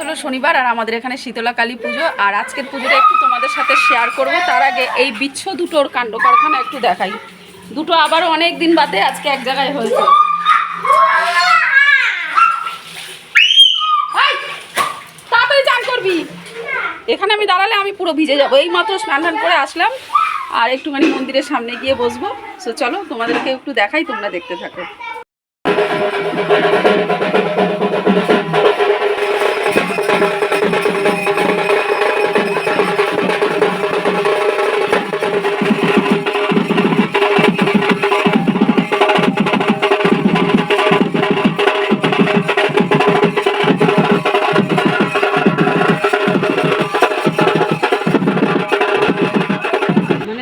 হলো শনিবার আর আমাদের এখানে শীতলা কালী পুজো। আর আজকের পুজোটা একটু তোমাদের সাথে শেয়ার করব। তার আগে এই বিচ্ছ দুটোর কাণ্ড কারখানা একটু দেখাই। দুটো আবারও অনেক দিন বাদে আজকে এক জায়গায় হয়েছে। করবি। এখানে আমি দাঁড়ালে আমি পুরো ভিজে যাব। এই মাত্র স্নান টান করে আসলাম। আর একটুখানি মন্দিরের সামনে গিয়ে বসবো। সো চলো তোমাদেরকে একটু দেখাই, তোমরা দেখতে থাকো।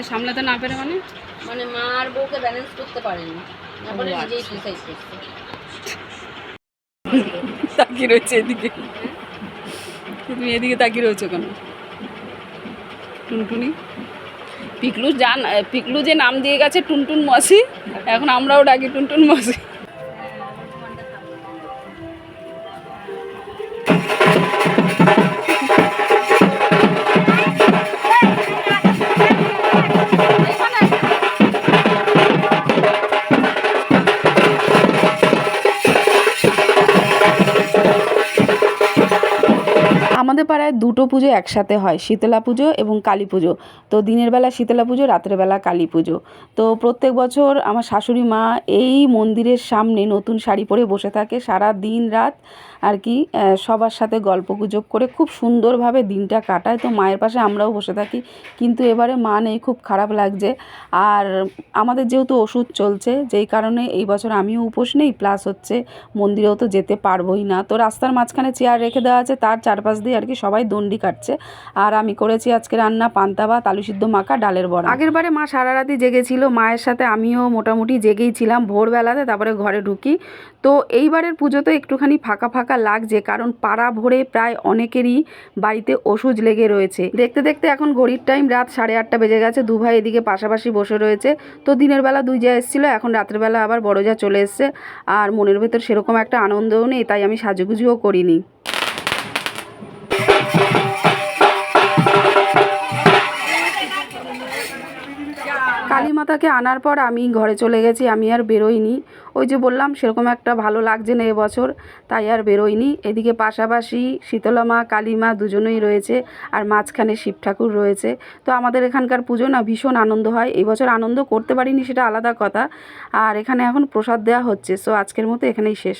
সামলাতে না পেরে মানে? মানে মা আর বউকে ব্যালেন্স করতে পারেনি। তারপরে নিজেই আচ্ছা। সুইসাইড করছে। তাকিয়ে রয়েছে এদিকে। তুমি এদিকে তাকিয়ে রয়েছো কেন? টুনটুনি? পিকলু জান পিকলু যে নাম দিয়ে গেছে টুনটুন মাসি এখন আমরাও ডাকি টুনটুন মাসি। আমাদের পাড়ায় দুটো পুজো একসাথে হয়, শীতলা পুজো এবং কালী পুজো। তো দিনের বেলা শীতলা পুজো, রাতের বেলা কালী পুজো। তো প্রত্যেক বছর আমার শাশুড়ি মা এই মন্দিরের সামনে নতুন শাড়ি পরে বসে থাকে সারা দিন রাত আর কি সবার সাথে গল্প গুজব করে খুব সুন্দরভাবে দিনটা কাটায়। তো মায়ের পাশে আমরাও বসে থাকি, কিন্তু এবারে মা নেই, খুব খারাপ লাগছে। আর আমাদের যেহেতু ওষুধ চলছে, যেই কারণে এই বছর আমিও উপোস নেই, প্লাস হচ্ছে মন্দিরেও তো যেতে পারবোই না। তো রাস্তার মাঝখানে চেয়ার রেখে দেওয়া আছে, তার চারপাশ দিয়ে আর কি সবাই দণ্ডি কাটছে। আর আমি করেছি আজকে রান্না পান্তা ভাত, আলু সিদ্ধ, মাখা, ডালের বড়া। আগের বারে মা সারা রাতি জেগেছিল, মায়ের সাথে আমিও মোটামুটি জেগেই ছিলাম ভোরবেলাতে, তারপরে ঘরে ঢুকি। তো এইবারের পুজোতে একটুখানি ফাঁকা ফাঁকা লাগছে, কারণ পাড়া ভরে প্রায় অনেকেরই বাড়িতে ওষুধ লেগে রয়েছে। দেখতে দেখতে এখন ঘড়ির টাইম, রাত সাড়ে আটটা বেজে গেছে দু ভাই এদিকে পাশাপাশি বসে রয়েছে। তো দিনের বেলা দুই যা এসেছিল, এখন রাত্রেবেলা আবার বড় যা চলে এসছে। আর মনের ভেতর সেরকম একটা আনন্দও নেই, তাই আমি সাজুগুজুও করিনি। কালী মাতাকে আনার পর আমি ঘরে চলে গেছি, আমি আর বেরোইনি। ওই যে বললাম, সেরকম একটা ভালো লাগছে না এবছর, তাই আর বেরোইনি। এদিকে পাশাপাশি শীতলা মা কালী মা দুজনেই রয়েছে, আর মাঝখানে শিব ঠাকুর রয়েছে। তো আমাদের এখানকার পুজো না ভীষণ আনন্দ হয়। এই বছর আনন্দ করতে পারিনি, সেটা আলাদা কথা। আর এখানে এখন প্রসাদ দেওয়া হচ্ছে, সো আজকের মতো এখানেই শেষ।